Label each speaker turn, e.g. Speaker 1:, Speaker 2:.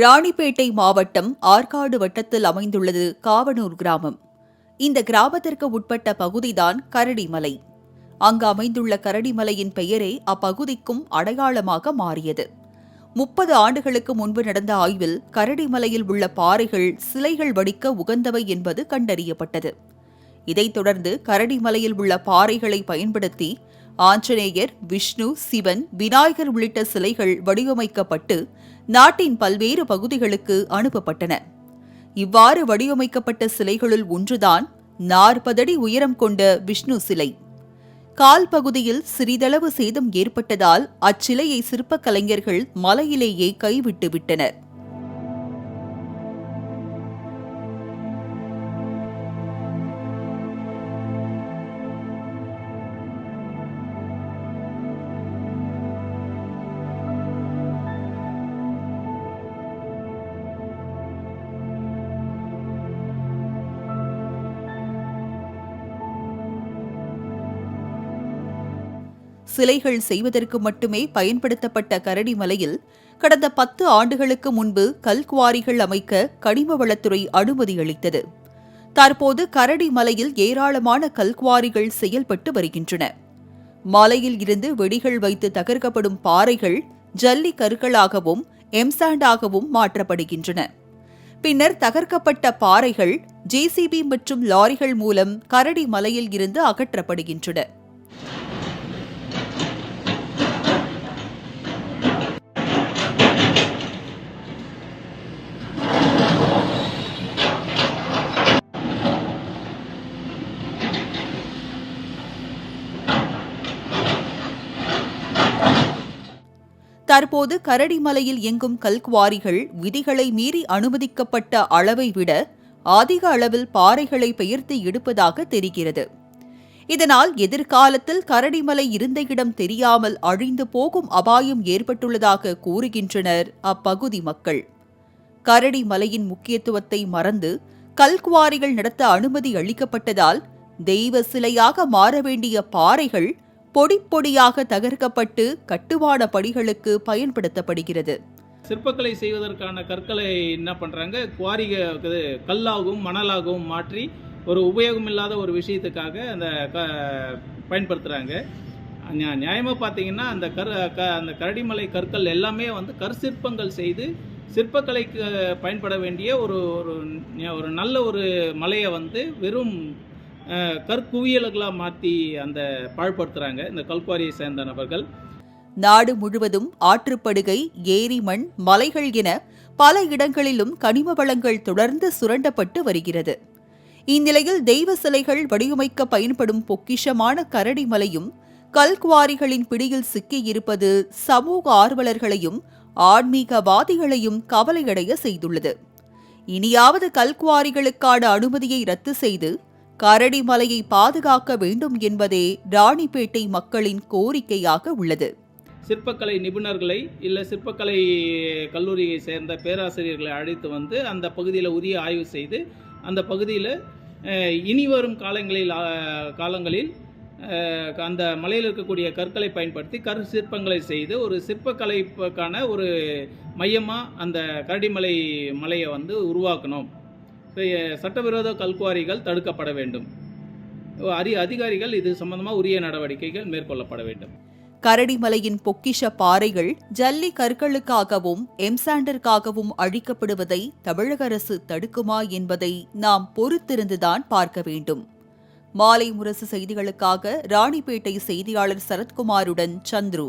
Speaker 1: ராணிப்பேட்டை மாவட்டம் ஆற்காடு வட்டத்தில் அமைந்துள்ளது காவனூர் கிராமம் இந்த கிராமத்திற்கு உட்பட்ட பகுதிதான் கரடிமலை அங்கு அமைந்துள்ள கரடிமலையின் பெயரே அப்பகுதிக்கும் அடையாளமாக மாறியது முப்பது ஆண்டுகளுக்கு முன்பு நடந்த ஆய்வில் கரடிமலையில் உள்ள பாறைகள் சிலைகள் வடிக்க உகந்தவை என்பது கண்டறியப்பட்டது இதைத் தொடர்ந்து கரடிமலையில் உள்ள பாறைகளை பயன்படுத்தி ஆஞ்சநேயர் விஷ்ணு சிவன் விநாயகர் உள்ளிட்ட சிலைகள் வடிவமைக்கப்பட்டு நாட்டின் பல்வேறு பகுதிகளுக்கு அனுப்பப்பட்டன இவ்வாறு வடிவமைக்கப்பட்ட சிலைகளுள் ஒன்றுதான் நாற்பதடி உயரம் கொண்ட விஷ்ணு சிலை கால் பகுதியில் சிறிதளவு சேதம் ஏற்பட்டதால் அச்சிலையை சிற்பக் கலைஞர்கள் மலையிலேயே கைவிட்டு விட்டனர் சிலைகள் செய்வதற்கு மட்டுமே பயன்படுத்தப்பட்ட கரடி மலையில் கடந்த பத்து ஆண்டுகளுக்கு முன்பு கல்குவாரிகள் அமைக்க கனிம வளத்துறை அனுமதி அளித்தது தற்போது கரடி மலையில் ஏராளமான கல்குவாரிகள் செயல்பட்டு வருகின்றன மலையில் இருந்து வெடிகள் வைத்து தகர்க்கப்படும் பாறைகள் ஜல்லி கற்களாகவும் எம்சாண்டாகவும் மாற்றப்படுகின்றன பின்னர் தகர்க்கப்பட்ட பாறைகள் ஜேசிபி மற்றும் லாரிகள் மூலம் கரடி மலையில் இருந்து அகற்றப்படுகின்றன தற்போது கரடிமலையில் எங்கும் கல்குவாரிகள் விதிகளை மீறி அனுமதிக்கப்பட்ட அளவை விட அதிக அளவில் பாறைகளை பெயர்த்து எடுப்பதாக தெரிகிறது இதனால் எதிர்காலத்தில் கரடிமலை இருந்த இடம் தெரியாமல் அழிந்து போகும் அபாயம் ஏற்பட்டுள்ளதாக கூறுகின்றனர் அப்பகுதி மக்கள் கரடி மலையின் முக்கியத்துவத்தை மறந்து கல்குவாரிகள் நடத்த அனுமதி அளிக்கப்பட்டதால் தெய்வ சிலையாக மாற வேண்டிய பாறைகள் பொடி பொடியாக தகர்க்கப்பட்டு கட்டுவாட படிகளுக்கு பயன்படுத்தப்படுகிறது
Speaker 2: சிற்பக்கலை செய்வதற்கான கற்களை என்ன பண்ணுறாங்க குவாரி கல்லாகவும் மணலாகவும் மாற்றி ஒரு உபயோகமில்லாத ஒரு விஷயத்துக்காக அந்த க பயன்படுத்துகிறாங்க நியாயமாக பார்த்தீங்கன்னா அந்த கரு க அந்த கரடிமலை கற்கள் எல்லாமே வந்து கற்சிற்பங்கள் செய்து சிற்பக்கலைக்கு பயன்பட வேண்டிய ஒரு ஒரு நல்ல ஒரு மலையை வந்து வெறும் கற்குவியல்களாக மாற்றி அந்த பாழ்படுத்துகிறாங்க இந்த கல்குவாரியை சேர்ந்த நபர்கள்
Speaker 1: நாடு முழுவதும் ஆற்றுப்படுகை ஏரிமண் மலைகள் என பல இடங்களிலும் கனிம வளங்கள் தொடர்ந்து சுரண்டப்பட்டு வருகிறது இந்நிலையில் தெய்வ சிலைகள் வடிவமைக்க பயன்படும் பொக்கிஷமான கரடி மலையும் கல்குவாரிகளின் பிடியில் சிக்கியிருப்பது சமூக ஆர்வலர்களையும் ஆன்மீகவாதிகளையும் கவலையடைய செய்துள்ளது இனியாவது கல்குவாரிகளுக்கான அனுமதியை ரத்து செய்து கரடிமலையை பாதுகாக்க வேண்டும் என்பதே ராணிப்பேட்டை மக்களின் கோரிக்கையாக உள்ளது
Speaker 2: சிற்பக்கலை நிபுணர்களை இல்லை சிற்பக்கலை கல்லூரியை சேர்ந்த பேராசிரியர்களை அழைத்து வந்து அந்த பகுதியில் உரிய ஆய்வு செய்து அந்த பகுதியில் இனி வரும் காலங்களில் காலங்களில் அந்த மலையில் இருக்கக்கூடிய கற்களை பயன்படுத்தி கரு சிற்பங்களை செய்து ஒரு சிற்பக்கலைக்கான ஒரு மையமாக அந்த கரடிமலை மலையை வந்து உருவாக்கணும் சட்டவிரோத கல்குவாரிகள் தடுக்கப்பட வேண்டும் அரி அதிகாரிகள் இது சம்பந்தமாக உரிய நடவடிக்கைகள் மேற்கொள்ளப்பட வேண்டும்
Speaker 1: கரடிமலையின் பொக்கிஷ பாறைகள் ஜல்லி கற்களுக்காகவும் எம்சாண்டருக்காகவும் அழிக்கப்படுவதை தமிழக அரசு தடுக்குமா என்பதை நாம் பொறுத்திருந்துதான் பார்க்க வேண்டும் மாலை முரசு செய்திகளுக்காக ராணிப்பேட்டை செய்தியாளர் சரத்குமாருடன் சந்துரு